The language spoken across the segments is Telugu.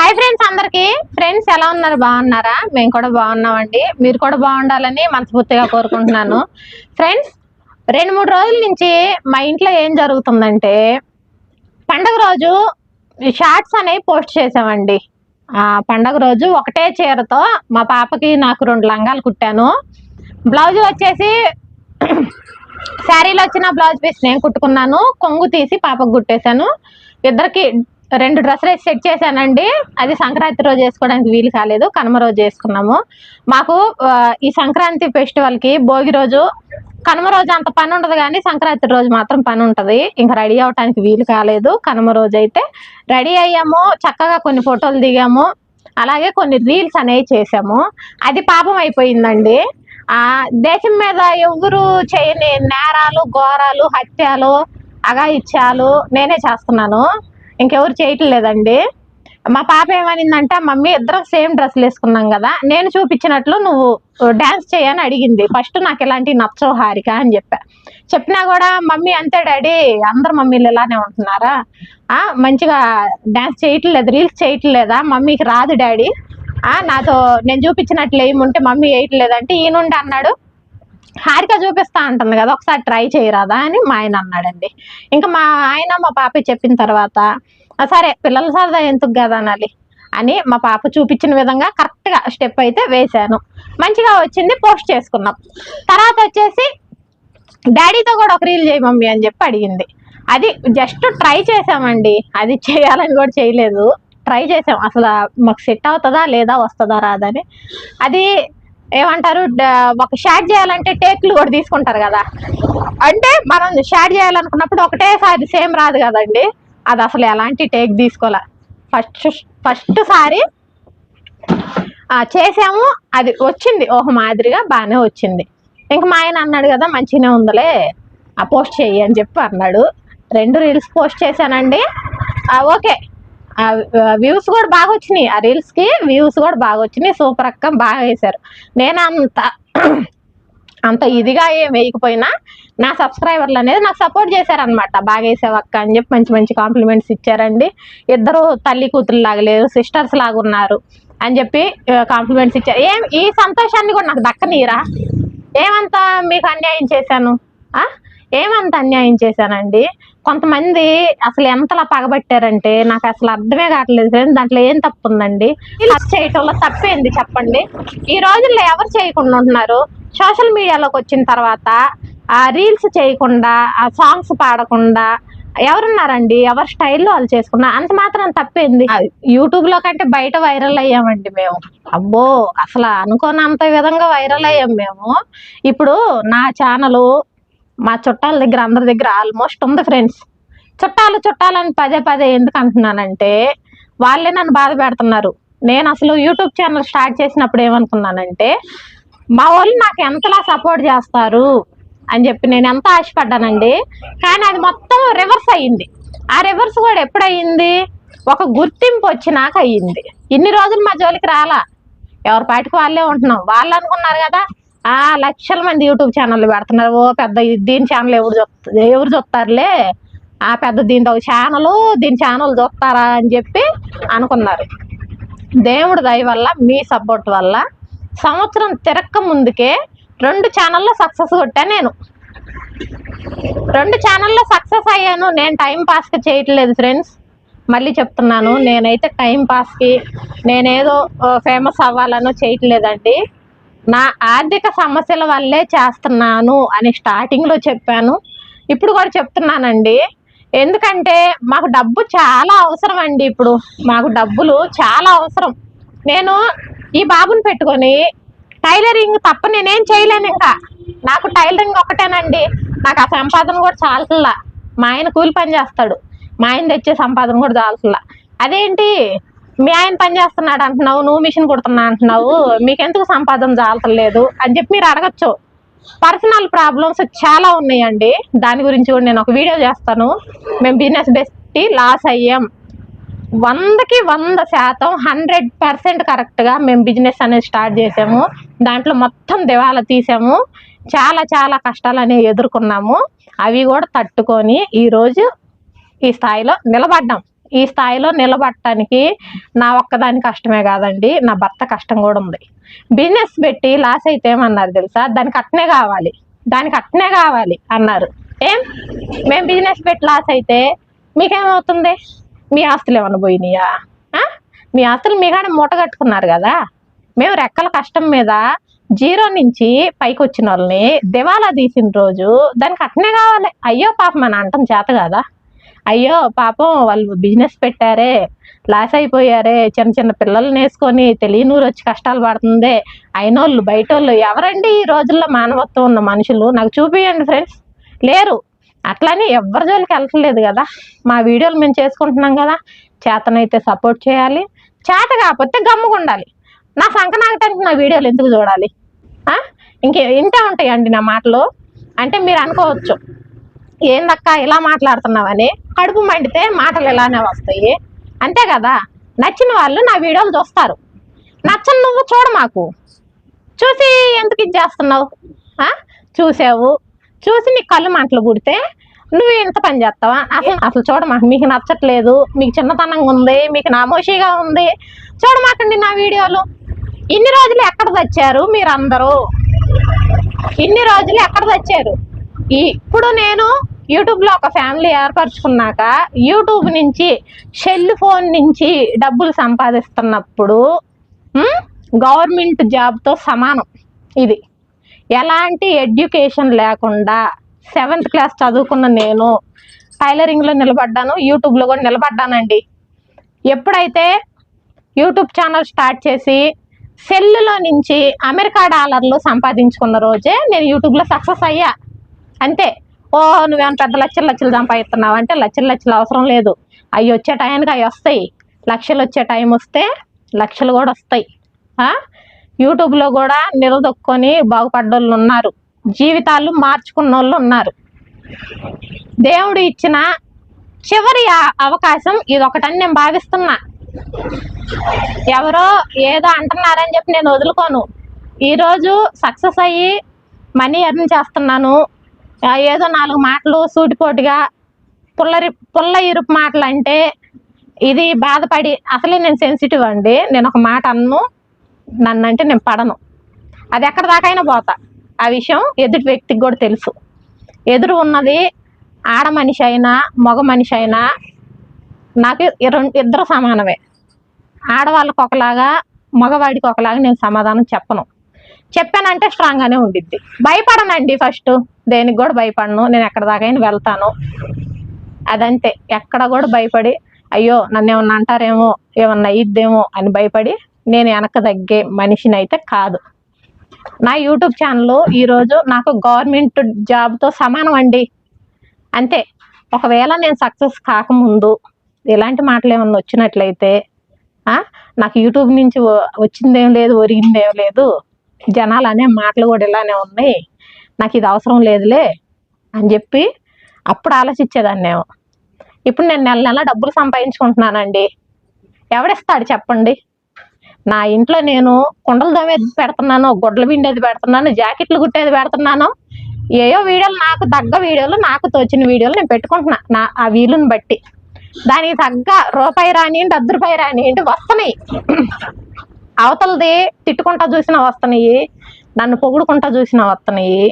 హాయ్ ఫ్రెండ్స్ అందరికి. ఫ్రెండ్స్ ఎలా ఉన్నారు? బాగున్నారా? మేము కూడా బాగున్నామండి. మీరు కూడా బాగుండాలని మనస్ఫూర్తిగా కోరుకుంటున్నాను. ఫ్రెండ్స్ రెండు మూడు రోజుల నుంచి మా ఇంట్లో ఏం జరుగుతుందంటే పండగ రోజు షార్ట్స్ అనేవి పోస్ట్ చేసామండి. పండగ రోజు ఒకటే చీరతో మా పాపకి నాకు రెండు లంగాలు కుట్టాను. బ్లౌజ్ వచ్చేసి శారీలో వచ్చిన బ్లౌజ్ పీస్ నేను కుట్టుకున్నాను. కొంగు తీసి పాపకు కుట్టేశాను. ఇద్దరికి రెండు డ్రెస్సులు సెట్ చేశానండి. అది సంక్రాంతి రోజు వేసుకోవడానికి వీలు కాలేదు. కనుమ రోజు వేసుకున్నాము మాకు ఈ సంక్రాంతి ఫెస్టివల్కి భోగి రోజు కనుమ రోజు అంత పని ఉండదు కానీ సంక్రాంతి రోజు మాత్రం పని ఉంటుంది. ఇంకా రెడీ అవడానికి వీలు కాలేదు. కనుమ రోజు అయితే రెడీ అయ్యాము. చక్కగా కొన్ని ఫోటోలు దిగాము. అలాగే కొన్ని రీల్స్ అనేవి చేసాము అది పాపం అయిపోయిందండి. ఆ దేశం మీద ఎవరు చేయని నేరాలు ఘోరాలు హత్యలు అగాయిత్యాలు నేనే చేస్తున్నాను. ఇంకెవరు చేయట్లేదండి. మా పాప ఏమనిందంటే మమ్మీ ఇద్దరం సేమ్ డ్రెస్సులు వేసుకున్నాం కదా నేను చూపించినట్లు నువ్వు డ్యాన్స్ చేయని అడిగింది. ఫస్ట్ నాకు ఇలాంటి నచ్చవు హారిక అని చెప్పా. చెప్పినా కూడా మమ్మీ అంతే డాడీ అందరు మమ్మీలు ఇలానే ఉంటున్నారా? మంచిగా డ్యాన్స్ చేయట్లేదు? రీల్స్ చేయట్లేదా? మమ్మీకి రాదు డాడీ. ఆ నాతో నేను చూపించినట్లు ఏముంటే మమ్మీ వేయట్లేదంటే ఈయనుండి అన్నాడు హారిక చూపిస్తా అంటుంది కదా ఒకసారి ట్రై చేయరాదా అని మా ఆయన అన్నాడండి. ఇంకా మా ఆయన మా పాప చెప్పిన తర్వాత సరే పిల్లల సరదా ఎందుకు కదా అనాలి? అని మా పాప చూపించిన విధంగా కరెక్ట్గా స్టెప్ అయితే వేశాను. మంచిగా వచ్చింది పోస్ట్ చేసుకున్నాం. తర్వాత వచ్చేసి డాడీతో కూడా ఒక రీల్ చేయి మమ్మీ అని చెప్పి అడిగింది. అది జస్ట్ ట్రై చేసామండి అది చేయాలని కూడా చేయలేదు. ట్రై చేసాం అసలు మాకు సెట్ అవుతుందా లేదా వస్తుందా రాదని అది ఏమంటారు ఒక షాట్ చేయాలంటే టేక్లు కూడా తీసుకుంటారు కదా. అంటే మనం షాట్ చేయాలనుకున్నప్పుడు ఒకటేసారి సేమ్ రాదు కదండి. అది అసలు ఎలాంటి టేక్ తీసుకోలే. ఫస్ట్ ఫస్ట్ సారి చేసాము. అది వచ్చింది. ఓహో మాదిరిగా బాగానే వచ్చింది. ఇంక మా ఆయన అన్నాడు కదా మంచిగానే ఉందిలే ఆ పోస్ట్ చేయి అని చెప్పి అన్నాడు. రెండు రీల్స్ పోస్ట్ చేశానండి. ఓకే. వ్యూస్ కూడా బాగా వచ్చినాయి. ఆ రీల్స్కి వ్యూస్ కూడా బాగా వచ్చినాయి. సూపర్ అక్క బాగా వేశారు. నేను అంత అంత ఇదిగా ఏం వేయకపోయినా నా సబ్స్క్రైబర్లు అనేది నాకు సపోర్ట్ చేశారనమాట బాగా వేసేవక్క అని చెప్పి మంచి మంచి కాంప్లిమెంట్స్ ఇచ్చారండి. ఇద్దరు తల్లి కూతురు లాగా లేరు సిస్టర్స్ లాగా ఉన్నారు అని చెప్పి కాంప్లిమెంట్స్ ఇచ్చారు. ఏం ఈ సంతోషాన్ని కూడా నాకు దక్కనీరా ఏమంత మీకు అన్యాయం చేశాను? ఆ? ఏమంత అన్యాయం చేశానండి? కొంతమంది అసలు ఎంతలా పగబట్టారంటే నాకు అసలు అర్థమే కావట్లేదు దాంట్లో ఏం తప్పు ఉందండి ఇలా చేయటంలో తప్పేంది చెప్పండి. ఈ రోజుల్లో ఎవరు చేయకుండా ఉంటున్నారు? సోషల్ మీడియాలోకి వచ్చిన తర్వాత ఆ రీల్స్ చేయకుండా ఆ సాంగ్స్ పాడకుండా ఎవరున్నారండి? ఎవరి స్టైల్లో వాళ్ళు చేసుకున్నా అంత మాత్రం తప్పేంది? యూట్యూబ్లో కంటే బయట వైరల్ అయ్యామండి మేము. అబ్బో! అసలు అనుకోనంత విధంగా వైరల్ అయ్యాం మేము. ఇప్పుడు నా ఛానల్ మా చుట్టాల దగ్గర అందరి దగ్గర ఆల్మోస్ట్ ఉంది ఫ్రెండ్స్. చుట్టాలు చుట్టాలని పదే పదే ఎందుకు అంటున్నానంటే వాళ్ళే నన్ను బాధ పెడుతున్నారు. నేను అసలు యూట్యూబ్ ఛానల్ స్టార్ట్ చేసినప్పుడు ఏమనుకున్నానంటే మా వాళ్ళు నాకు ఎంతలా సపోర్ట్ చేస్తారు అని చెప్పి నేను ఎంత ఆశపడ్డానండి. కానీ అది మొత్తం రివర్స్ అయ్యింది. ఆ రివర్స్ కూడా ఎప్పుడయ్యింది? ఒక గుర్తింపు వచ్చినాక అయ్యింది. ఇన్ని రోజులు మా జోలికి రాలా. ఎవరి పాటికి వాళ్ళే ఉంటున్నాం. వాళ్ళు అనుకున్నారు కదా ఆ లక్షల మంది యూట్యూబ్ ఛానల్ పెడుతున్నారు. ఓ పెద్ద దీని ఛానల్ ఎవరు చూస్తారు ఎవరు చూస్తారులే? ఆ పెద్ద దీంతో ఒక ఛానల్ దీని ఛానల్ చూస్తారా అని చెప్పి అనుకున్నారు. దేవుడి దయ వల్ల మీ సపోర్ట్ వల్ల సంవత్సరం తిరక్క ముందుకే రెండు ఛానల్లో సక్సెస్ కొట్టా నేను. రెండు ఛానల్లో సక్సెస్ అయ్యాను. నేను టైం పాస్కి చేయట్లేదు ఫ్రెండ్స్. మళ్ళీ చెప్తున్నాను నేనైతే టైం పాస్కి నేనేదో ఫేమస్ అవ్వాలనో చేయట్లేదండి. నా ఆర్థిక సమస్యల వల్లే చేస్తున్నాను అని స్టార్టింగ్లో చెప్పాను. ఇప్పుడు కూడా చెప్తున్నానండి. ఎందుకంటే మాకు డబ్బు చాలా అవసరం అండి ఇప్పుడు. మాకు డబ్బులు చాలా అవసరం. నేను ఈ బాబుని పెట్టుకొని టైలరింగ్ తప్ప నేనేం చేయలేను ఇంకా. నాకు టైలరింగ్ ఒకటేనండి నాకు ఆ సంపాదన కూడా చాలట్లా. మా ఆయన కూలి పని చేస్తాడు. మా ఆయన తెచ్చే సంపాదన కూడా చాలట్లా. అదేంటి? మీ ఆయన పని చేస్తున్నాడు అంటున్నావు నువ్వు మిషన్ కుడుతున్నా అంటున్నావు మీకెందుకు సంపాదన చాలతలేదు అని చెప్పి మీరు అడగచ్చు. పర్సనల్ ప్రాబ్లమ్స్ చాలా ఉన్నాయండి. దాని గురించి కూడా నేను ఒక వీడియో చేస్తాను. మేము బిజినెస్ బెస్ట్ లాస్ అయ్యాం. వందకి వంద శాతం హండ్రెడ్ పర్సెంట్ కరెక్ట్గా మేము బిజినెస్ అనేది స్టార్ట్ చేసాము. దాంట్లో మొత్తం దివాలా తీసాము. చాలా చాలా కష్టాలు అనేవి ఎదుర్కొన్నాము. అవి కూడా తట్టుకొని ఈరోజు ఈ స్థాయిలో నిలబడ్డాం. ఈ స్థాయిలో నిలబడటానికి నా ఒక్కదాని కష్టమే కాదండి నా భర్త కష్టం కూడా ఉంది. బిజినెస్ పెట్టి లాస్ అయితే ఏమన్నారు తెలుసా? దానికి అట్నే కావాలి. దానికి అట్నే కావాలి అన్నారు. ఏం? మేము బిజినెస్ పెట్టి లాస్ అయితే మీకేమవుతుంది? మీ ఆస్తులు ఏమైనా పోయినాయా? మీ ఆస్తులు మీ కాడ మూట కట్టుకున్నారు కదా? మేము రెక్కల కష్టం మీద జీరో నుంచి పైకి వచ్చిన వాళ్ళని దివాలా తీసిన రోజు దానికి అట్నే కావాలి. అయ్యో పాపం అని అంటాం చేత కదా? అయ్యో పాపం వాళ్ళు బిజినెస్ పెట్టారే లాస్ అయిపోయారే చిన్న చిన్న పిల్లల్ని వేసుకొని తెలియనూరు వచ్చి కష్టాలు పడుతుంది. అయినోళ్ళు బయటోళ్ళు ఎవరండి ఈ రోజుల్లో మానవత్వం ఉన్న మనుషులు? నాకు చూపియండి ఫ్రెండ్స్ లేరు. అట్లని ఎవరి జోలికి వెళ్ళట్లేదు కదా. మా వీడియోలు మేము చేసుకుంటున్నాం కదా. చేతనైతే సపోర్ట్ చేయాలి. చేత కాకపోతే గమ్ముగా ఉండాలి. నా సంకనాగటానికి నా వీడియోలు ఎందుకు చూడాలి? ఇంకే ఇంతే ఉంటాయండి నా మాటలు. అంటే మీరు అనుకోవచ్చు. ఏందక్క ఇలా మాట్లాడుతున్నావని కడుపు మండితే మాటలు ఇలానే వస్తాయి. అంతే కదా. నచ్చిన వాళ్ళు నా వీడియోలు చూస్తారు. నచ్చని నువ్వు చూడ మాకు. చూసి ఎందుకు ఇది చేస్తున్నావు? చూసావు. చూసి నీ కళ్ళు మంటలు పుడితే నువ్వు ఇంత పని చేస్తావా? అసలు అసలు చూడమాకు మీకు నచ్చట్లేదు మీకు చిన్నతనంగా ఉంది మీకు నామోషిగా ఉంది. చూడమాకండి నా వీడియోలు. ఇన్ని రోజులు ఎక్కడ తెచ్చారు మీరందరూ? ఇన్ని రోజులు ఎక్కడ తెచ్చారు ఇప్పుడు నేను యూట్యూబ్లో ఒక ఫ్యామిలీ ఏర్పరచుకున్నాక యూట్యూబ్ నుంచి సెల్ ఫోన్ నుంచి డబ్బులు సంపాదిస్తున్నప్పుడు గవర్నమెంట్ జాబ్తో సమానం. ఇది. ఎలాంటి ఎడ్యుకేషన్ లేకుండా సెవెంత్ క్లాస్ చదువుకున్న నేను టైలరింగ్లో నిలబడ్డాను యూట్యూబ్లో కూడా నిలబడ్డానండి. ఎప్పుడైతే యూట్యూబ్ ఛానల్ స్టార్ట్ చేసి సెల్లులో నుంచి అమెరికా డాలర్లు సంపాదించుకున్న రోజే నేను యూట్యూబ్లో సక్సెస్ అయ్యా. అంతే. ఓ నువ్వేమో పెద్ద లక్షలు లక్షలు సంపాదిస్తున్నావు అంటే లక్షలు లక్షలు అవసరం లేదు. అవి వచ్చే టైంకి అవి వస్తాయి. లక్షలు వచ్చే టైం వస్తే లక్షలు కూడా వస్తాయి. యూట్యూబ్లో కూడా నిలదొక్కొని బాగుపడ్డోళ్ళు ఉన్నారు. జీవితాలు మార్చుకున్న వాళ్ళు ఉన్నారు. దేవుడు ఇచ్చిన చివరి అవకాశం ఇది ఒకటని నేను భావిస్తున్నా. ఎవరో ఏదో అంటున్నారని చెప్పి నేను వదులుకోను. ఈరోజు సక్సెస్ అయ్యి మనీ ఎర్న్ చేస్తున్నాను. ఏదో నాలుగు మాటలు సూటిపోటుగా పుల్లరి పుల్ల ఇరుపు మాటలు అంటే ఇది బాధపడి అసలే నేను సెన్సిటివ్ అండి. నేను ఒక మాట అన్ను. నన్ను అంటే నేను పడను. అది ఎక్కడ దాకైనా పోతా. ఆ విషయం ఎదుటి వ్యక్తికి కూడా తెలుసు. ఎదురు ఉన్నది ఆడ మనిషి అయినా మగ మనిషి అయినా నాకు ఇద్దరు సమానమే. ఆడవాళ్ళకి ఒకలాగా మగవాడికి ఒకలాగా నేను సమాధానం చెప్పను. చెప్పానంటే స్ట్రాంగ్గానే ఉండిద్ది. భయపడనండి ఫస్ట్ దేనికి కూడా భయపడను. నేను ఎక్కడ దాకైనా వెళ్తాను. అదంతే. ఎక్కడ కూడా భయపడి అయ్యో నన్ను ఏమన్నా అంటారేమో ఏమన్నా అయ్యిద్దేమో అని భయపడి నేను వెనక తగ్గే మనిషిని అయితే కాదు. నా యూట్యూబ్ ఛానల్ ఈరోజు నాకు గవర్నమెంట్ జాబ్తో సమానం అండి. అంతే. ఒకవేళ నేను సక్సెస్ కాకముందు ఇలాంటి మాటలు ఏమన్నా వచ్చినట్లయితే నాకు యూట్యూబ్ నుంచి వచ్చిందేం లేదు ఒరిగిందేం లేదు జనాలు అనే మాటలు కూడా ఇలానే ఉన్నాయి. నాకు ఇది అవసరం లేదులే అని చెప్పి అప్పుడు ఆలోచించేదాన్ని నేను ఇప్పుడు నేను నెల నెల డబ్బులు సంపాదించుకుంటున్నానండి. ఎవడిస్తాడు చెప్పండి? నా ఇంట్లో నేను కుండలు దమ్మేది పెడుతున్నాను గుడ్ల పిండేది పెడుతున్నాను జాకెట్లు కుట్టేది పెడుతున్నాను. ఏయో వీడియోలు నాకు తగ్గ వీడియోలు నాకు తోచిన వీడియోలు నేను పెట్టుకుంటున్నా నా ఆ వీలుని బట్టి. దానికి తగ్గ రూపాయి రానియండి అర్ధ రూపాయి రానియండి వస్తున్నాయి. అవతలది తిట్టుకుంటా చూసినా వస్తున్నాయి నన్ను పొగుడుకుంటా చూసినా వస్తున్నాయి.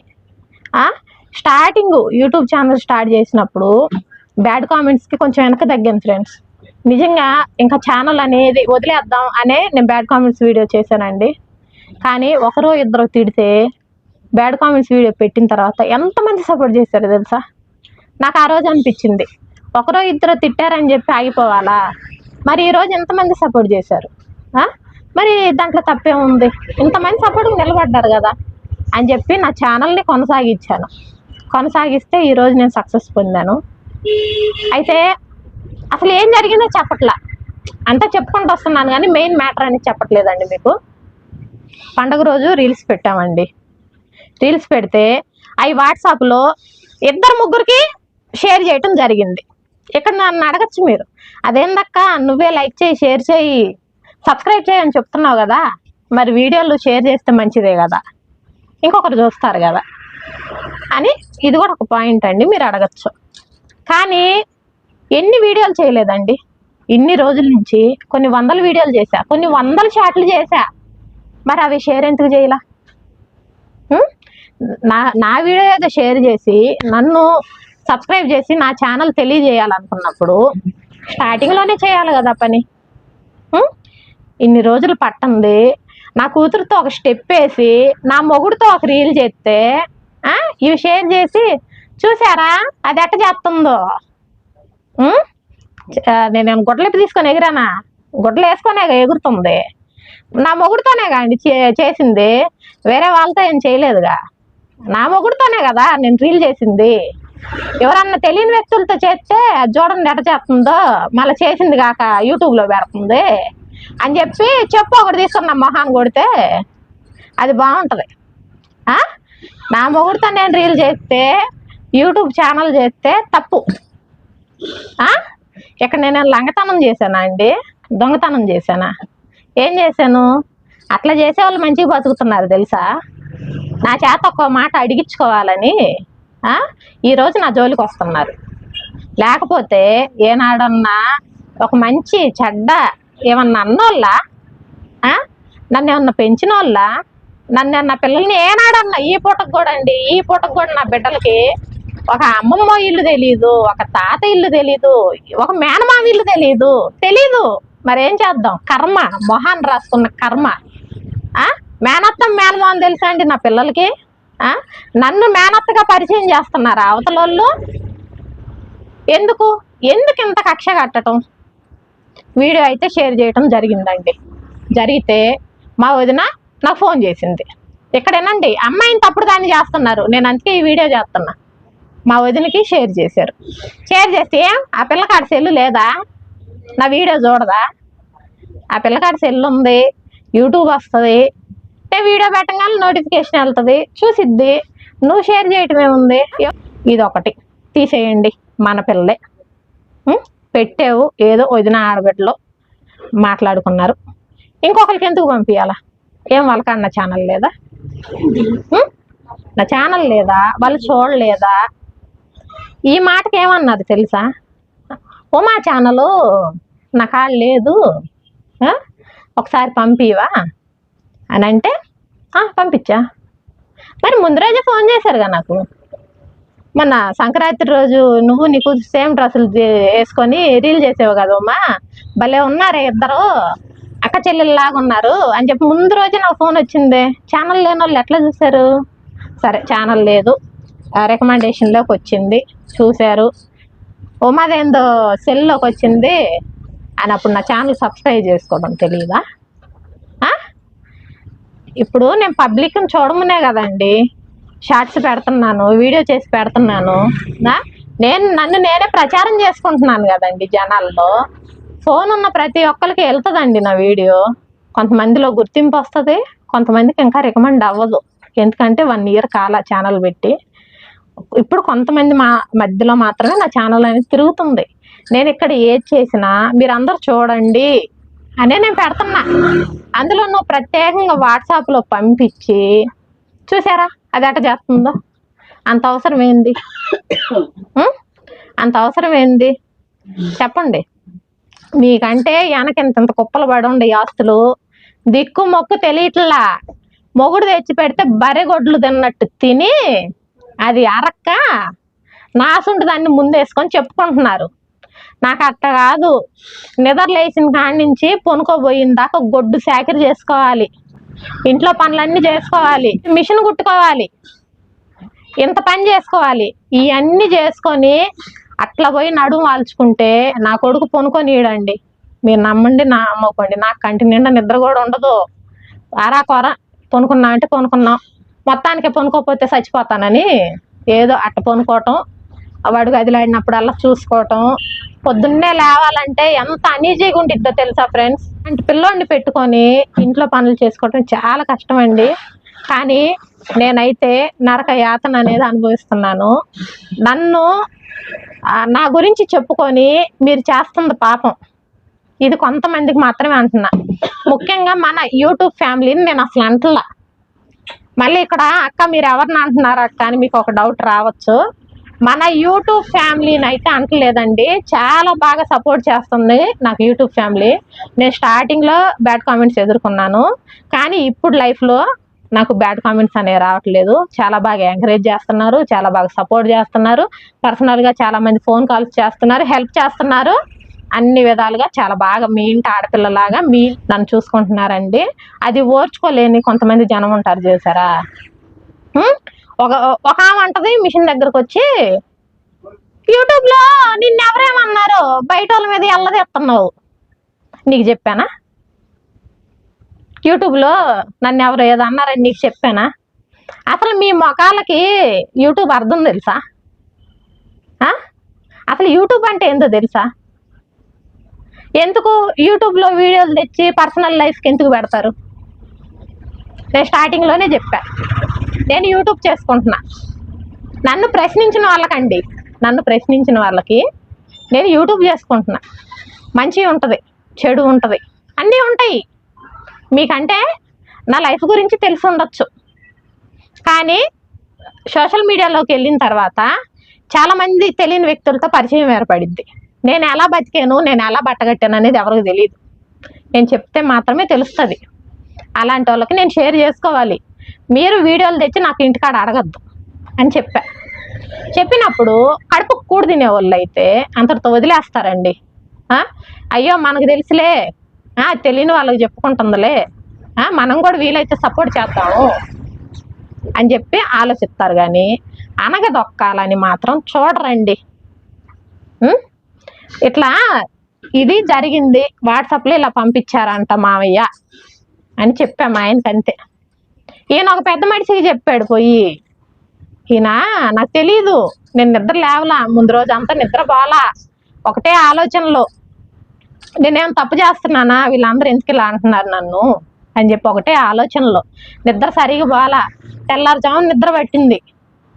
స్టార్టింగ్ యూట్యూబ్ ఛానల్ స్టార్ట్ చేసినప్పుడు బ్యాడ్ కామెంట్స్కి కొంచెం వెనక తగ్గాను ఫ్రెండ్స్. నిజంగా ఇంకా ఛానల్ అనేది వదిలేద్దాం అనే నేను బ్యాడ్ కామెంట్స్ వీడియో చేశానండి. కానీ ఒకరో ఇద్దరు తిడితే బ్యాడ్ కామెంట్స్ వీడియో పెట్టిన తర్వాత ఎంతమంది సపోర్ట్ చేశారు తెలుసా? నాకు ఆ రోజు అనిపించింది. ఒకరో ఇద్దరు తిట్టారని చెప్పి ఆగిపోవాలా? మరి ఈరోజు ఎంతమంది సపోర్ట్ చేశారు? మరి దాంట్లో తప్పేముంది ఇంతమంది సపోర్ట్ నిలబడ్డారు కదా అని చెప్పి నా ఛానల్ని కొనసాగించాను. కొనసాగిస్తే ఈరోజు నేను సక్సెస్ పొందాను. అయితే అసలు ఏం జరిగిందో చెప్పట్లా. అంతా చెప్పుకుంటూ వస్తున్నాను కానీ మెయిన్ మ్యాటర్ అనేది చెప్పట్లేదండి మీకు. పండగ రోజు రీల్స్ పెట్టామండి. రీల్స్ పెడితే అవి వాట్సాప్లో ఇద్దరు ముగ్గురికి షేర్ చేయటం జరిగింది. ఇక్కడ నన్ను అడగచ్చు మీరు. అదేందక్క నువ్వే లైక్ చేయి షేర్ చేయి సబ్స్క్రైబ్ చేయి అని చెప్తున్నావు కదా. మరి వీడియోలు షేర్ చేస్తే మంచిదే కదా. ఇంకొకరు చూస్తారు కదా. అని ఇది కూడా ఒక పాయింట్ అండి మీరు అడగచ్చు. కానీ ఎన్ని వీడియోలు చేయలేదండి. ఇన్ని రోజుల నుంచి కొన్ని వందల వీడియోలు చేశా. కొన్ని వందల షాట్లు చేశా. మరి అవి షేర్ ఎందుకు చేయలా? నా నా వీడియో ఏదో షేర్ చేసి నన్ను సబ్స్క్రైబ్ చేసి నా ఛానల్ తెలియజేయాలనుకున్నప్పుడు స్టార్టింగ్లోనే చేయాలి కదా పని. ఇన్ని రోజులు పట్టింది. నా కూతురుతో ఒక స్టెప్ వేసి నా మొగుడుతో ఒక రీల్ చేస్తే ఇవి షేర్ చేసి చూసారా అది ఎట్ట చేస్తుందో? నేను గుడ్డలిప్పి తీసుకొని ఎగిరానా? గుడ్డలు వేసుకొనే ఎగురుతుంది. నా మొగుడుతోనే కాండి చే- చేసింది. వేరే వాళ్ళతో ఏం చేయలేదుగా. నా మొగుడుతోనే కదా నేను రీల్ చేసింది. ఎవరన్నా తెలియని వ్యక్తులతో చేస్తే అది చూడండి ఎట చేస్తుందో. మళ్ళీ చేసింది కాక యూట్యూబ్లో పెడుతుంది. అని చెప్పి చెప్పు ఒకటి తీసుకున్న మొహాన్ని కొడితే అది బాగుంటుంది. నా మొగుడుతో నేను రీల్ చేస్తే యూట్యూబ్ ఛానల్ చేస్తే తప్పు. ఇక్కడ నేను లంగతనం చేశానా అండి? దొంగతనం చేశానా? ఏం చేశాను? అట్లా చేసే వాళ్ళు మంచిగా బతుకుతున్నారు తెలుసా? నా చేత ఒక్క మాట అడిగించుకోవాలని ఈరోజు నా జోలికి వస్తున్నారు. లేకపోతే ఏనాడన్నా ఒక మంచి చెడ్డ ఏమన్నా అన్నోళ్ళ? ఆ? నన్ను ఏమన్నా పెంచిన వాళ్ళ నన్ను నా పిల్లల్ని ఏనాడన్నా ఈ పూటకు కూడా అండి ఈ పూటకు కూడా నా బిడ్డలకి ఒక అమ్మమ్మ ఇల్లు తెలీదు ఒక తాత ఇల్లు తెలీదు ఒక మేనమామ ఇల్లు తెలీదు. తెలీదు. మరేం చేద్దాం? కర్మ. మొహాన్ రాసుకున్న కర్మ. ఆ? మేనత్తం మేనమామ తెలుసా అండి నా పిల్లలకి? ఆ? నన్ను మేనత్తగా పరిచయం చేస్తున్నారు అవతలోళ్ళు? ఎందుకు? ఎందుకు ఇంత కక్ష కట్టడం? వీడియో అయితే షేర్ చేయటం జరిగిందండి. జరిగితే మా వదిన నాకు ఫోన్ చేసింది. ఇక్కడేనండి అమ్మాయిని తప్పుడు దాన్ని చేస్తున్నారు. నేను అందుకే ఈ వీడియో చేస్తున్నా. మా వదినకి షేర్ చేశారు. షేర్ చేస్తే ఏం ఆ పిల్లకాడ సెల్లు లేదా? నా వీడియో చూడదా? ఆ పిల్లకాడ సెల్ ఉంది యూట్యూబ్ వస్తుంది అంటే వీడియో పెట్టగానే నోటిఫికేషన్ వెళ్తుంది చూసిద్ది నువ్వు షేర్ చేయటమే ఉంది. ఇది ఒకటి తీసేయండి మన పిల్లలే. పెట్టావు ఏదో వదిన ఆడబిడ్డలో మాట్లాడుకున్నారు. ఇంకొకరికి ఎందుకు పంపించాలా ఏం వాళ్ళకన్నా ఛానల్ లేదా? నా ఛానల్ లేదా? వాళ్ళు చూడలేదా? ఈ మాటకి ఏమన్నారు తెలుసా? ఉమా ఛానల్ నా కాళ్ళు లేదు. ఒకసారి పంపివా? అని అంటే పంపించా. మరి ముందు రోజే ఫోన్ చేశారుగా నాకు. మొన్న సంక్రాంతి రోజు నువ్వు నీకు సేమ్ డ్రెస్సులు వేసుకొని రీల్ చేసావు కదమ్మా భలే ఉన్నారే ఇద్దరు. అక్క చెల్లెల్లాగా ఉన్నారు అని చెప్పి ముందు రోజే నాకు ఫోన్ వచ్చింది. ఛానల్ లేని వాళ్ళు ఎట్లా చూశారు? సరే ఛానల్ లేదు. రికమెండేషన్లోకి వచ్చింది. చూశారు. ఉమాదేందో సెల్లోకి వచ్చింది. అని అప్పుడు నా ఛానల్ సబ్స్క్రైబ్ చేసుకోవడం తెలియదా ఇప్పుడు నేను పబ్లిక్ని చూడమునే కదండి. షార్ట్స్ పెడుతున్నాను వీడియో చేసి పెడుతున్నాను. నేను నన్ను నేనే ప్రచారం చేసుకుంటున్నాను కదండి జనాల్లో. ఫోన్ ఉన్న ప్రతి ఒక్కరికి వెళ్తుందండి నా వీడియో కొంతమందిలో గుర్తింపు వస్తుంది కొంతమందికి ఇంకా రికమెండ్ అవ్వదు. ఎందుకంటే వన్ ఇయర్ కాల ఛానల్ పెట్టి. ఇప్పుడు కొంతమంది మా మధ్యలో మాత్రమే నా ఛానల్ అనేది తిరుగుతుంది. నేను ఇక్కడ ఏది చేసినా మీరు అందరు చూడండి అనే నేను పెడుతున్నా. అందులో నువ్వు ప్రత్యేకంగా వాట్సాప్లో పంపించి చూసారా? అది అట చేస్తుందో? అంత అవసరం ఏంది? అంత అవసరం ఏంది? చెప్పండి. మీకంటే వెనకింత ఇంత కుప్పలు పడి ఉండే ఆస్తులు దిక్కు మొక్కు తెలియట్లా. మొగుడు తెచ్చి పెడితే బరెగొడ్లు తిన్నట్టు తిని అది అరక్క? నాసుంటి దాన్ని ముందేసుకొని చెప్పుకుంటున్నారు. నాకు అట్ట కాదు. నిద్రలేసిన కాడి నుంచి పొనుకోబోయిన దాకా గొడ్డు సేకరి చేసుకోవాలి. ఇంట్లో పనులన్నీ చేసుకోవాలి. మిషన్ కుట్టుకోవాలి. ఇంత పని చేసుకోవాలి. ఇవన్నీ చేసుకొని అట్లా పోయి నడుము వాల్చుకుంటే నా కొడుకు పొనుకొనియడండి మీరు నమ్మండి నా అమ్మకోండి నాకు కంటి నిండా నిద్ర కూడా ఉండదు. అరా కొర. పొనుకున్నా అంటే పొనుకున్నాం. మొత్తానికి పనుకోపోతే చచ్చిపోతానని ఏదో అట్ట పనుకోవటం వాడు గదిలాడినప్పుడల్లా చూసుకోవటం. పొద్దున్నే లేవాలంటే ఎంత అనీజీగా ఉండిద్దో తెలుసా ఫ్రెండ్స్? అంటే పిల్లోడిని పెట్టుకొని ఇంట్లో పనులు చేసుకోవటం చాలా కష్టం అండి కానీ నేనైతే నరక యాతన అనేది అనుభవిస్తున్నాను. నన్ను నా గురించి చెప్పుకొని మీరు చేస్తుంది పాపం. ఇది కొంతమందికి మాత్రమే అంటున్నా. ముఖ్యంగా మన యూట్యూబ్ ఫ్యామిలీని నేను అసలు అంటలా. మళ్ళీ ఇక్కడ అక్క మీరు ఎవరిని అంటున్నారు అక్క అని మీకు ఒక డౌట్ రావచ్చు. మన యూట్యూబ్ ఫ్యామిలీని అయితే అంటలేదండి. చాలా బాగా సపోర్ట్ చేస్తుంది నాకు యూట్యూబ్ ఫ్యామిలీ. నేను స్టార్టింగ్లో బ్యాడ్ కామెంట్స్ ఎదుర్కొన్నాను. కానీ ఇప్పుడు లైఫ్లో నాకు బ్యాడ్ కామెంట్స్ అనేవి రావట్లేదు. చాలా బాగా ఎంకరేజ్ చేస్తున్నారు. చాలా బాగా సపోర్ట్ చేస్తున్నారు. పర్సనల్గా చాలామంది ఫోన్ కాల్స్ చేస్తున్నారు. హెల్ప్ చేస్తున్నారు. అన్ని విధాలుగా చాలా బాగా మీ ఇంటి ఆడపిల్లలాగా మీ నన్ను చూసుకుంటున్నారండి. అది ఓర్చుకోలేని కొంతమంది జనం ఉంటారు చేశారా ఒక ఒక ఆమె అంటది మిషన్ దగ్గరకు వచ్చి యూట్యూబ్లో ఎవరేమన్నారు బయట వాళ్ళ మీద ఎల్లదెత్తన్నావు. నీకు చెప్పానా? యూట్యూబ్లో నన్ను ఎవరు ఏదో అన్నారని నీకు చెప్పానా? అసలు మీ మొఖాలకి యూట్యూబ్ అర్థం తెలుసా? అసలు యూట్యూబ్ అంటే ఏందో తెలుసా? ఎందుకు యూట్యూబ్లో వీడియోలు తెచ్చి పర్సనల్ లైఫ్కి ఎందుకు పెడతారు? నేను స్టార్టింగ్లోనే చెప్పా. నేను యూట్యూబ్ చేసుకుంటున్నా. నన్ను ప్రశ్నించిన వాళ్ళకండి. నన్ను ప్రశ్నించిన వాళ్ళకి నేను యూట్యూబ్ చేసుకుంటున్నా. మంచి ఉంటుంది చెడు ఉంటుంది అన్నీ ఉంటాయి. మీకంటే నా లైఫ్ గురించి తెలిసి ఉండొచ్చు. కానీ సోషల్ మీడియాలోకి వెళ్ళిన తర్వాత చాలామంది తెలియని వ్యక్తులతో పరిచయం ఏర్పడిద్ది. నేను ఎలా బతికాను నేను ఎలా బట్టగట్టాను అనేది ఎవరికి తెలియదు నేను చెప్తే మాత్రమే తెలుస్తుంది. అలాంటి వాళ్ళకి నేను షేర్ చేసుకోవాలి. మీరు వీడియోలు తెచ్చి నాకు ఇంటికాడ అడగద్దు అని చెప్పా. చెప్పినప్పుడు కడుపు కూడు తినే వాళ్ళు అయితే అంతటితో వదిలేస్తారండి. అయ్యో మనకు తెలుసులే. తెలియని వాళ్ళకి చెప్పుకుంటుందిలే. మనం కూడా వీలైతే సపోర్ట్ చేస్తాము అని చెప్పి ఆలోచిస్తారు కానీ అనగదొక్కాలని మాత్రం చూడరండి. ఇట్లా ఇది జరిగింది వాట్సాప్లో ఇలా పంపించారంట మావయ్య అని చెప్పా మా ఆయనకి అంతే. ఈయన ఒక పెద్ద మనిషికి చెప్పాడు పోయి ఈయన నాకు తెలీదు నేను నిద్ర లేవలా ముందు రోజు అంతా నిద్ర పోలా ఒకటే ఆలోచనలో నేనేం తప్పు చేస్తున్నానా వీళ్ళందరూ ఎందుకు ఇలా అంటున్నారు నన్ను అని చెప్పి ఒకటే ఆలోచనలో నిద్ర సరిగా పోలా తెల్లారుజామున నిద్ర పట్టింది.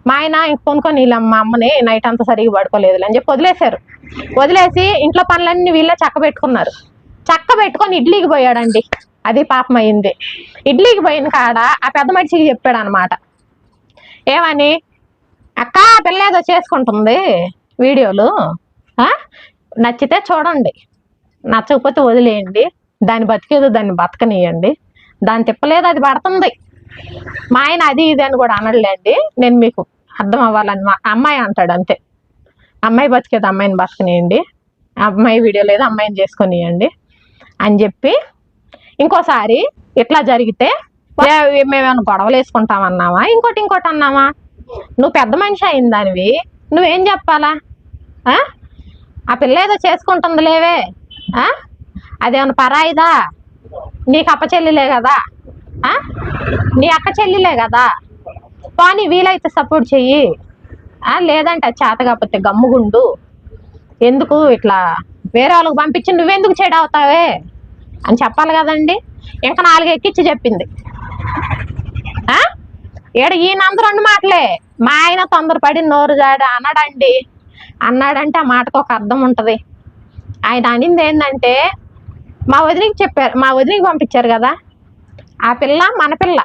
మా ఆయన ఇంక కొనుక్కొని వీళ్ళ మా అమ్మని నైట్ అంతా సరిగా పడుకోలేదు అని చెప్పి వదిలేశారు. వదిలేసి ఇంట్లో పనులన్నీ వీళ్ళే చక్క పెట్టుకున్నారు. చక్క పెట్టుకొని ఇడ్లీకి పోయాడండి. అది పాపం అయింది. ఇడ్లీకి పోయిన కాడ ఆ పెద్ద మనిషికి చెప్పాడు అనమాట ఏమని? అక్క పిల్ల ఏదో చేసుకుంటుంది వీడియోలు. నచ్చితే చూడండి. నచ్చకపోతే వదిలేయండి. దాన్ని బతికేదో దాన్ని బతకనియండి దాన్ని తిప్పలేదు అది పడుతుంది. మా ఆయన అది ఇది అని కూడా అనడులేండి నేను మీకు అర్థం అవ్వాలని మా అమ్మాయి అంటాడు అంతే. అమ్మాయి బతికేది అమ్మాయిని బతకనియండి అమ్మాయి వీడియో లేదు అమ్మాయిని చేసుకొనియండి అని చెప్పి ఇంకోసారి ఇట్లా జరిగితే మేమేమైనా గొడవలు వేసుకుంటామన్నావా? ఇంకోటి ఇంకోటి అన్నావా? నువ్వు పెద్ద మనిషి అయిన దానివి నువ్వేం చెప్పాలా? ఆ? పిల్ల ఏదో చేసుకుంటుంది లేవే. అదేమన్నా పరాయిదా? నీకు అప్ప చెల్లిలే కదా నీ అక్క చెల్లిలే కదా? పోనీ వీలైతే సపోర్ట్ చెయ్యి. ఆ, లేదంటే చేత కాకపోతే గమ్ముగుండు. ఎందుకు ఇట్లా వేరే వాళ్ళకి పంపించి నువ్వెందుకు చెడు అవుతావే? అని చెప్పాలి కదండి. ఇంకా నాలుగు ఎక్కిచ్చి చెప్పింది. ఆ? ఈడ ఈయన రెండు మాటలే. మా ఆయన తొందరపడి నోరు జాడ అన్నాడండి. అన్నాడంటే ఆ మాటకు ఒక అర్థం ఉంటుంది. ఆయన అనింది ఏంటంటే మా వదిలికి చెప్పారు మా వదిలికి పంపించారు కదా. ఆ పిల్ల మన పిల్ల.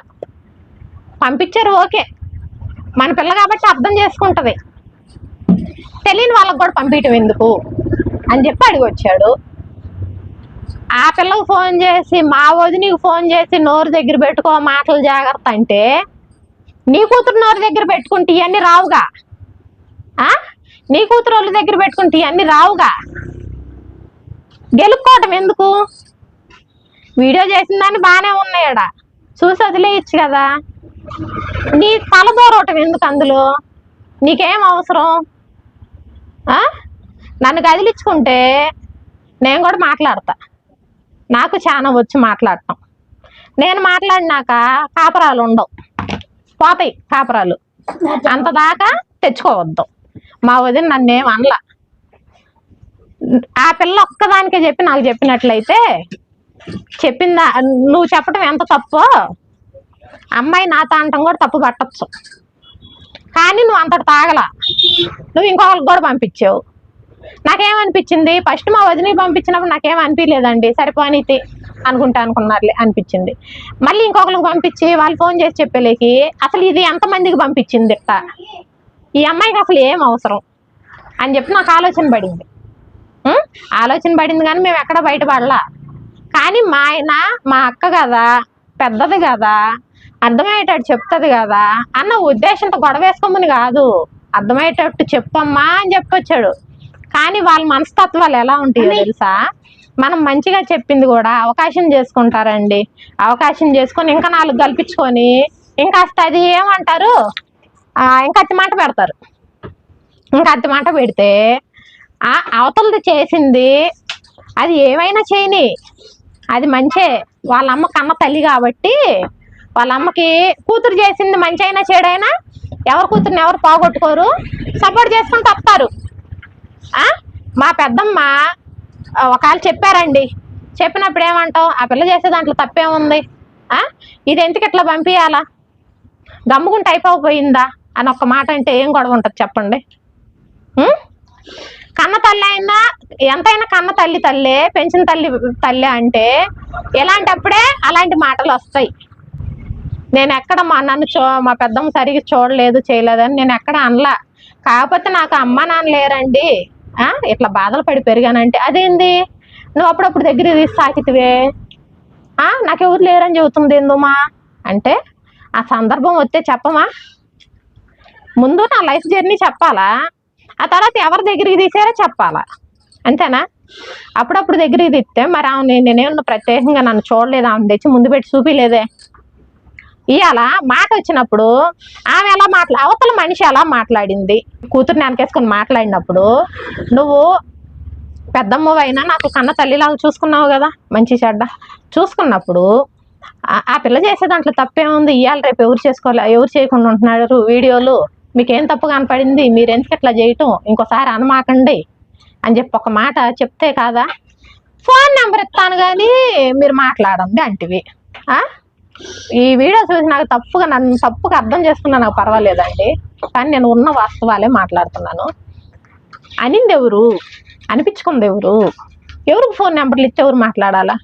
పంపించారు ఓకే. మన పిల్ల కాబట్టి అర్థం చేసుకుంటుంది. తెలియని వాళ్ళకి కూడా పంపించడం ఎందుకు? అని చెప్పి అడిగి వచ్చాడు ఆ పిల్లకు ఫోన్ చేసి మా వదినికి ఫోన్ చేసి నోరు దగ్గర పెట్టుకో మాటలు జాగ్రత్త అంటే నీ కూతురు నోరు దగ్గర పెట్టుకుంటే ఇవన్నీ రావుగా? ఆ? నీ కూతురు వాళ్ళ దగ్గర పెట్టుకుంటే ఇవన్నీ రావుగా? గెలుక్కోవటం ఎందుకు? వీడియో చేసిన దాన్ని బాగానే ఉన్నాయడా చూసి వదిలేయచ్చు కదా. నీ తల దూరవటం ఎందుకు అందులో? నీకేం అవసరం? ఆ? నన్ను కదిలించుకుంటే నేను కూడా మాట్లాడతా. నాకు చాలా వచ్చి మాట్లాడటం నేను మాట్లాడినాక కాపరాలు ఉండవు. పోతాయి కాపరాలు. అంత దాకా తెచ్చుకోవద్దు. మా వదిన నన్నేం అనలా. ఆ పిల్ల ఒక్కదానికే చెప్పి నాకు చెప్పినట్లయితే చెప్పిందా నువ్వు చెప్పడం ఎంత తప్పో అమ్మాయి నాతో అంటాం కూడా తప్పు పట్టచ్చు. కానీ నువ్వు అంతటి తాగల. నువ్వు ఇంకొకరికి కూడా పంపించావు. నాకేమనిపించింది? ఫస్ట్ మా వదిని పంపించినప్పుడు నాకేం అనిపించలేదండి సరిపోనీతి అనుకుంటా అనుకున్నారులే అనిపించింది. మళ్ళీ ఇంకొకరికి పంపించి వాళ్ళు ఫోన్ చేసి చెప్పేలేకి అసలు ఇది ఎంతమందికి పంపించింది ఇట్ట? ఈ అమ్మాయికి అసలు ఏం అవసరం? అని చెప్పి నాకు ఆలోచన పడింది. ఆలోచన పడింది కానీ మేము ఎక్కడ బయటపడలా. కానీ మా ఆయన మా అక్క కదా పెద్దది కదా అర్థమయ్యేటట్టు చెప్తుంది కదా అన్న ఉద్దేశంతో గొడవ వేసుకోమని కాదు. అర్థమయ్యేటట్టు చెప్పమ్మా అని చెప్పొచ్చాడు. కానీ వాళ్ళ మనస్తత్వాలు ఎలా ఉంటాయో తెలుసా? మనం మంచిగా చెప్పింది కూడా అవకాశం చేసుకుంటారండి. అవకాశం చేసుకొని ఇంకా నాలుగు కల్పించుకొని ఇంకా అది ఏమంటారు? ఇంకా అతి మాట పెడతారు. ఇంకా అతి మాట పెడితే ఆ అవతలది చేసింది అది ఏమైనా చేయని. అది మంచే. వాళ్ళ అమ్మ కన్న తల్లి కాబట్టి వాళ్ళ అమ్మకి కూతురు చేసింది మంచి అయినా చెడైనా ఎవరు కూతురుని ఎవరు పోగొట్టుకోరు. సపోర్ట్ చేసుకుని తప్పుతారు మా పెద్దమ్మ ఒకవేళ చెప్పారండి. చెప్పినప్పుడు ఏమంటావు? ఆ పిల్ల చేసే దాంట్లో తప్పేముంది? ఇది ఎందుకు ఇట్లా పంపించాలా గమ్ముకుంటే అయిపోయిందా అని ఒక మాట అంటే ఏం గొడవ ఉంటుంది చెప్పండి. కన్న తల్లి అయినా ఎంతైనా కన్న తల్లి తల్లే పెంచిన తల్లి తల్లి అంటే ఎలాంటప్పుడే అలాంటి మాటలు వస్తాయి. నేను ఎక్కడ మా నన్ను చూ మా పెద్దమ్మ సరిగ్గా చూడలేదు చేయలేదని నేను ఎక్కడ అనలా. కాకపోతే నాకు అమ్మ నాన్న లేరండి. ఇట్లా బాధలు పడి పెరిగానంటే అదేంది? నువ్వు అప్పుడప్పుడు దగ్గర తీసి సాకితివే నాకెవరు లేరని చెబుతుంది ఎందుమా? అంటే ఆ సందర్భం వస్తే చెప్పమా? ముందు నా లైఫ్ జర్నీ చెప్పాలా? ఆ తర్వాత ఎవరి దగ్గరికి తీసారో చెప్పాలా? అంతేనా? అప్పుడప్పుడు దగ్గరికి తీస్తే మరి ఆమె నేనేమన్నా ప్రత్యేకంగా నన్ను చూడలేదు ఆమె తెచ్చి ముందు పెట్టి చూపిలేదే. ఇవాళ మాట వచ్చినప్పుడు ఆమె ఎలా మాట్లా అవతల మనిషి ఎలా మాట్లాడింది? కూతుర్ని నానకేసుకొని మాట్లాడినప్పుడు నువ్వు పెద్దమ్మవైనా నాకు కన్న తల్లిలాగా చూసుకున్నావు కదా మంచి చెడ్డ. చూసుకున్నప్పుడు ఆ- పిల్ల చేసే దాంట్లో తప్పేముంది? ఇవాళ రేపు ఎవరు చేసుకోవాలి? ఎవరు చేయకుండా ఉంటున్నారు వీడియోలు? మీకేం తప్పు కనపడింది? మీరు ఎందుకు ఇట్లా చేయటం? ఇంకోసారి అనమాకండి అని చెప్పి ఒక మాట చెప్తే కాదా? ఫోన్ నెంబర్ ఇస్తాను కానీ మీరు మాట్లాడండి అంటివి. ఆ? ఈ వీడియో చూసి నాకు తప్పుగా నన్ను తప్పుగా అర్థం చేసుకున్నా నాకు పర్వాలేదండి. కానీ నేను ఉన్న వాస్తవాలే మాట్లాడుతున్నాను. అనింది ఎవరు? అనిపించుకుంది ఎవరు? ఎవరికి ఫోన్ నెంబర్లు ఇచ్చి ఎవరు మాట్లాడాలా?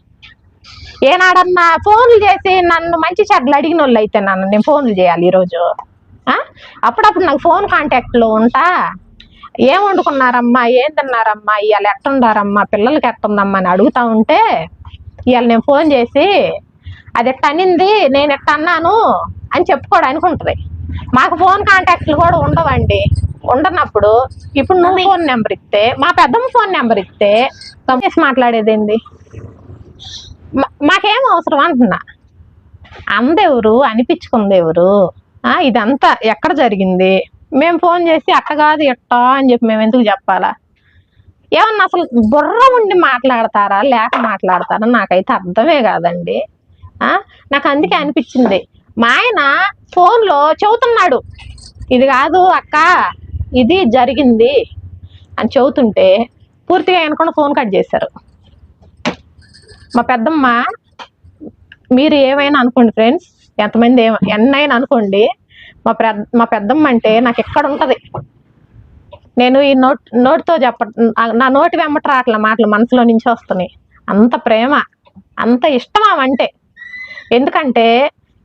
ఏనాడన్నా ఫోన్లు చేసి నన్ను మంచి చెడ్డలు అడిగిన వాళ్ళు అయితే నన్ను నేను ఫోన్లు చేయాలి ఈరోజు. అప్పుడప్పుడు నాకు ఫోన్ కాంటాక్ట్లో ఉంటా. ఏం వండుకున్నారమ్మా? ఏం తిన్నారమ్మా? ఇవాళ ఎట్టుండారమ్మా? పిల్లలకి ఎట్టుందమ్మా అని అడుగుతా ఉంటే ఇవాళ నేను ఫోన్ చేసి అది ఎట్ట అనింది? నేను ఎట్ట అన్నాను? అని చెప్పుకోవడానికి ఉంటుంది. మాకు ఫోన్ కాంటాక్ట్లు కూడా ఉండవండి. ఉండనప్పుడు ఇప్పుడు నువ్వు ఫోన్ నెంబర్ ఇస్తే మా పెద్దమ్మ ఫోన్ నెంబర్ ఇస్తే చేసి మాట్లాడేదేంది? మా- మాకేం అవసరం అంటున్నా. అందెవరు? అనిపించుకుంది ఎవరు ఆ, ఇదంతా ఎక్కడ జరిగింది? మేము ఫోన్ చేసి అట్ట కాదు ఎట్టా అని చెప్పి మేము ఎందుకు చెప్పాలా? ఏమన్నా అసలు బుర్ర ఉండి మాట్లాడతారా? లేక మాట్లాడతారా? నాకైతే అర్థమే కాదండి. నాకు అందుకే అనిపించింది. మా ఆయన ఫోన్లో చెబుతున్నాడు ఇది కాదు అక్క ఇది జరిగింది అని చెబుతుంటే పూర్తిగా అనుకున్న ఫోన్ కట్ చేశారు. మా పెద్దమ్మ మీరు ఏమైనా అనుకోండి ఫ్రెండ్స్ ఎంతమంది ఏమ ఎన్నైనా అనుకోండి మా పెద్ద మా పెద్దమ్మ అంటే నాకు ఎక్కడ ఉంటుంది? నేను ఈ నోట్ నోటితో చెప్ప నా నోటి వెంబట రాట్ల మాటలు మనసులో నుంచి వస్తున్నాయి. అంత ప్రేమ అంత ఇష్టం అంటే. ఎందుకంటే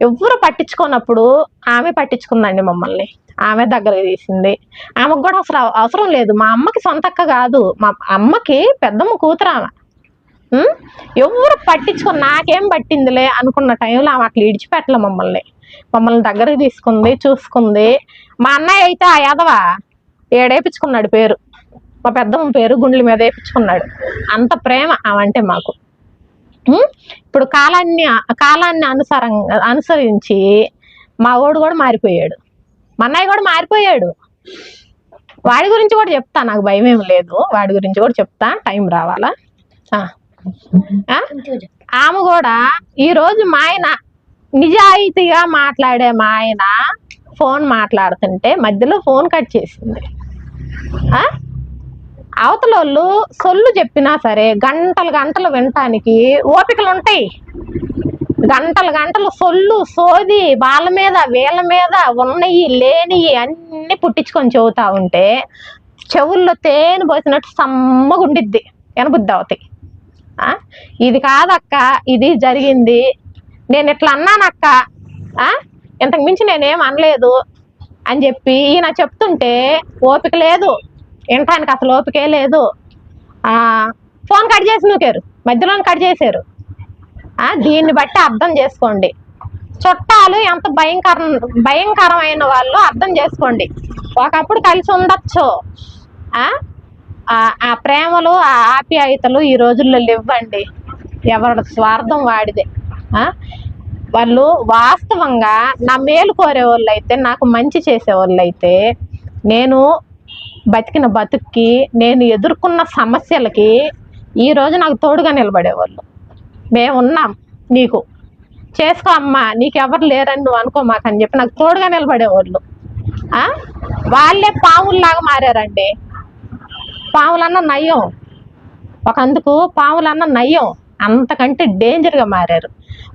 ఎవ్వరు పట్టించుకున్నప్పుడు ఆమె పట్టించుకుందండి మమ్మల్ని. ఆమె దగ్గర తీసింది. ఆమెకు కూడా అసలు అవసరం లేదు. మా అమ్మకి సొంత అక్క కాదు. మా అమ్మకి పెద్దమ్మ కూతురు ఆమె. ఎవరు పట్టించుకుని నాకేం పట్టిందిలే అనుకున్న టైంలో ఆమె అట్లా ఇడిచిపెట్టలే మమ్మల్ని. మమ్మల్ని దగ్గరికి తీసుకుంది చూసుకుంది. మా అన్నయ్య అయితే ఆ యాదవ ఏడేపించుకున్నాడు పేరు. మా పెద్దమ్మ పేరు గుండెల మీద వేపించుకున్నాడు అంత ప్రేమ ఆమంటే మాకు. ఇప్పుడు కాలాన్ని కాలాన్ని అనుసరం అనుసరించి మా వాడు కూడా మారిపోయాడు. మా అన్నయ్య కూడా మారిపోయాడు. వాడి గురించి కూడా చెప్తా నాకు భయం ఏం లేదు. వాడి గురించి కూడా చెప్తా టైం రావాలా? ఆమె కూడా ఈరోజు మా ఆయన నిజాయితీగా మాట్లాడే మా ఆయన ఫోన్ మాట్లాడుతుంటే మధ్యలో ఫోన్ కట్ చేసింది. అవతలోళ్ళు సొల్లు చెప్పినా సరే గంటలు గంటలు వినటానికి ఓపికలు ఉంటాయి గంటలు గంటలు సొల్లు సోది వాళ్ళ మీద వీళ్ళ మీద ఉన్నయి లేనివి అన్ని పుట్టించుకొని చెబుతా ఉంటే చెవుల్లో తేనె పోసినట్టు సమ్మగుండిద్ది ఎనబుద్ది అవుతాయి ఇది కాదక్క ఇది జరిగింది. నేను ఇట్లా అన్నానక్క ఇంతకుమించి ఇంతకు మించి నేనేం అనలేదు అని చెప్పి ఈయన చెప్తుంటే ఓపిక లేదు. వినటానికి అసలు ఓపికే లేదు. ఫోన్ కట్ చేసి నూకారు. మధ్యలోనే కట్ చేశారు. దీన్ని బట్టి అర్థం చేసుకోండి. చుట్టాలు ఎంత భయంకర భయంకరమైన వాళ్ళు అర్థం చేసుకోండి. ఒకప్పుడు కలిసి ఉండొచ్చు. ఆ? ప్రేమలు ఆ ఆప్యాయతలు ఈ రోజుల్లో లేవ్వండి ఎవరి స్వార్థం వాడిదే. వాళ్ళు వాస్తవంగా నా మేలు కోరే వాళ్ళు అయితే నాకు మంచి చేసే వాళ్ళు అయితే నేను బతికిన బతుక్కి నేను ఎదుర్కొన్న సమస్యలకి ఈరోజు నాకు తోడుగా నిలబడేవాళ్ళు. మేము ఉన్నాం నీకు. చేసుకో అమ్మా నీకెవరు లేరని నువ్వు అనుకో మాకని చెప్పి నాకు తోడుగా నిలబడేవాళ్ళు. వాళ్ళే పావుల్లాగా మారారండి. పావులన్న నయం ఒకందుకు పావులన్న నయం అంతకంటే డేంజర్గా మారారు.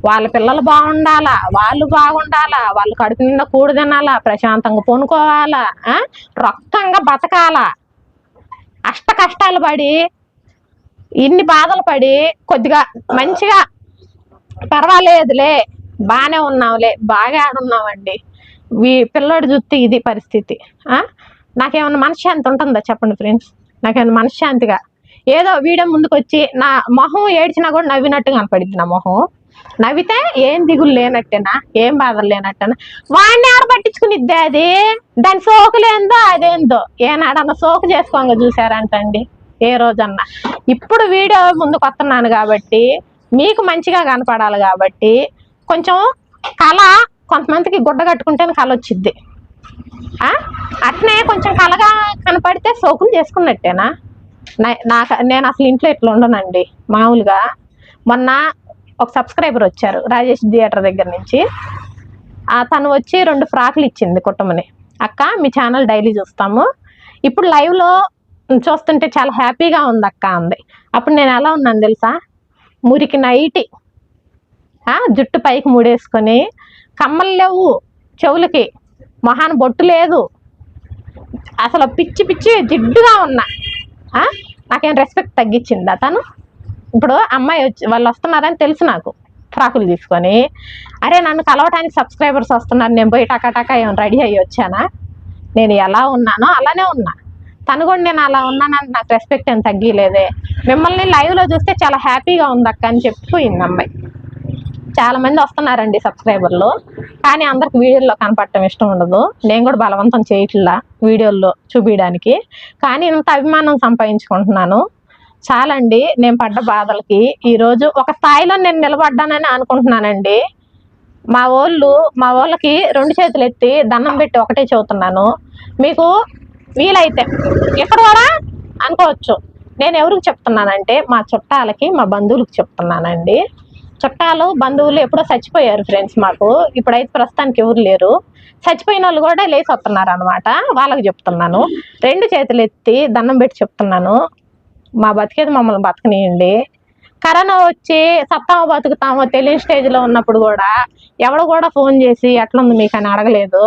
వాళ్ళ పిల్లలు బాగుండాలా? వాళ్ళు బాగుండాలా? వాళ్ళు కడుపు నిండా కూడు తినాలా? ప్రశాంతంగా పొనుకోవాలా? రక్తంగా బతకాలా? అష్ట కష్టాలు పడి ఇన్ని బాధలు పడి కొద్దిగా మంచిగా పర్వాలేదులే బాగానే ఉన్నాంలే బాగా ఆడున్నామండి వీ పిల్లోడు చూస్తే ఇది పరిస్థితి. ఆ? నాకేమన్నా మనశ్శాంతి ఉంటుందా చెప్పండి ఫ్రెండ్స్? నాకేమన్నా మనశ్శాంతిగా? ఏదో వీడియో ముందుకు వచ్చి నా మొహం ఏడ్చినా కూడా నవ్వినట్టు కనపడింది నా మొహం. నవ్వితే ఏం దిగులు లేనట్టేనా? ఏం బాధలు లేనట్టేనా? వాడిని ఆడ పట్టించుకునిద్దే అది? దాని సోకులేందో అదేందో? ఏనాడన్నా సోకు చేసుకోంగా చూసారంటండి ఏ రోజన్నా. ఇప్పుడు వీడియో ముందుకు వస్తున్నాను కాబట్టి మీకు మంచిగా కనపడాలి కాబట్టి కొంచెం కళ కొంతమందికి గుడ్డ కట్టుకుంటేనే కళ వచ్చిద్ది. అట్నే కొంచెం కలగా కనపడితే సోకులు చేసుకున్నట్టేనా? నాకు నేను అసలు ఇంట్లో ఎట్లా ఉండనండి? మామూలుగా మొన్న ఒక సబ్స్క్రైబర్ వచ్చారు రాజేష్ థియేటర్ దగ్గర నుంచి. తను వచ్చి రెండు ఫ్రాక్లు ఇచ్చింది కుటుంబని. అక్క మీ ఛానల్ డైలీ చూస్తాము. ఇప్పుడు లైవ్లో చూస్తుంటే చాలా హ్యాపీగా ఉంది అక్క అంది. అప్పుడు నేను ఎలా ఉన్నాను తెలుసా? మురికి నైటి జుట్టు పైకి ముడేసుకొని కమ్మలు లేవు చెవులకి మొహాన బొట్టు లేదు. అసలు పిచ్చి పిచ్చి జిడ్డుగా ఉన్నా. నాకేం రెస్పెక్ట్ తగ్గించిందా తను? ఇప్పుడు అమ్మాయి వచ్చి వాళ్ళు వస్తున్నారని తెలుసు నాకు. ఫ్రాకులు తీసుకొని. అరే నన్ను కలవటానికి సబ్స్క్రైబర్స్ వస్తున్నారు. నేను పోయి టకాటకా ఏమైనా రెడీ అయ్యి వచ్చానా? నేను ఎలా ఉన్నానో అలానే ఉన్నా. తను కూడా నేను అలా ఉన్నానని నాకు రెస్పెక్ట్ ఏం తగ్గిలేదే. మిమ్మల్ని లైవ్లో చూస్తే చాలా హ్యాపీగా ఉంది అక్క అని చెప్పిపోయింది అమ్మాయి. చాలా మంది వస్తున్నారండి సబ్స్క్రైబర్లు కానీ అందరికి వీడియోల్లో కనపడటం ఇష్టం ఉండదు. నేను కూడా బలవంతం చేయట్లా వీడియోల్లో చూపించడానికి. కానీ ఇంత అభిమానం సంపాదించుకుంటున్నాను. చాలండి నేను పడ్డ బాధలకి. ఈరోజు ఒక స్థాయిలో నేను నిలబడ్డానని అనుకుంటున్నానండి. మా వాళ్ళు మా వాళ్ళకి రెండు చేతులు ఎత్తి దండం పెట్టి ఒకటే చెబుతున్నాను. మీకు వీలైతే ఎక్కడ కూడా అనుకోవచ్చు. నేను ఎవరికి చెప్తున్నానంటే మా చుట్టాలకి మా బంధువులకు చెప్తున్నానండి. చుట్టాలు బంధువులు ఎప్పుడో చచ్చిపోయారు ఫ్రెండ్స్ మాకు. ఇప్పుడైతే ప్రస్తుతానికి ఎవరు లేరు. చచ్చిపోయిన వాళ్ళు కూడా లేచి వస్తున్నారు అనమాట వాళ్ళకి చెప్తున్నాను. రెండు చేతులు ఎత్తి దండం పెట్టి చెప్తున్నాను. మా బతికేది మమ్మల్ని బతకనియండి. కరోనా వచ్చి సత్తామో బతుకుతామో తెలియని స్టేజ్లో ఉన్నప్పుడు కూడా ఎవడు కూడా ఫోన్ చేసి ఎట్లుంది మీకు అని అడగలేదు.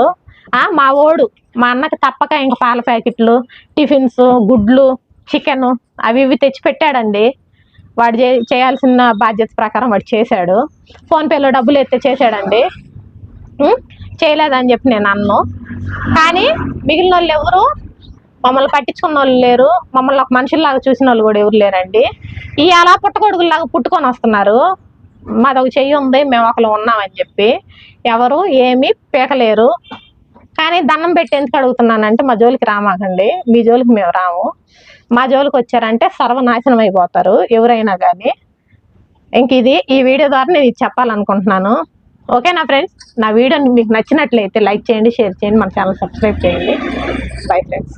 మా ఓడు మా అన్నకి తప్పక ఇంకా పాల ప్యాకెట్లు టిఫిన్స్ గుడ్లు చికెన్ అవి ఇవి తెచ్చి పెట్టాడండి వాడు చే చేయాల్సిన బాధ్యత ప్రకారం వాడు చేశాడు. ఫోన్పేలో డబ్బులు ఎత్తే చేశాడండి. చేయలేదని చెప్పి నేను అన్ను. కానీ మిగిలిన వాళ్ళు ఎవరు మమ్మల్ని పట్టించుకున్న వాళ్ళు లేరు. మమ్మల్ని ఒక మనుషుల్లాగా చూసిన వాళ్ళు కూడా ఎవరు లేరండి. ఈ అలా పుట్టగొడుగుల్లాగా పుట్టుకొని వస్తున్నారు. మాది ఒక చెయ్యి ఉంది మేము ఒకళ్ళు ఉన్నామని చెప్పి. ఎవరు ఏమీ పీకలేరు. కానీ దండం పెట్టి ఎందుకు అడుగుతున్నానంటే మా జోలికి రామాకండి. మీ జోలికి మేము రాము. మా జోలికి వచ్చారంటే సర్వనాశనం అయిపోతారు ఎవరైనా కానీ ఇంక ఇది ఈ వీడియో ద్వారా నేను ఇది చెప్పాలనుకుంటున్నాను. ఓకేనా ఫ్రెండ్స్? నా వీడియో మీకు నచ్చినట్లయితే లైక్ చేయండి షేర్ చేయండి మన ఛానల్ సబ్స్క్రైబ్ చేయండి. Bye friends.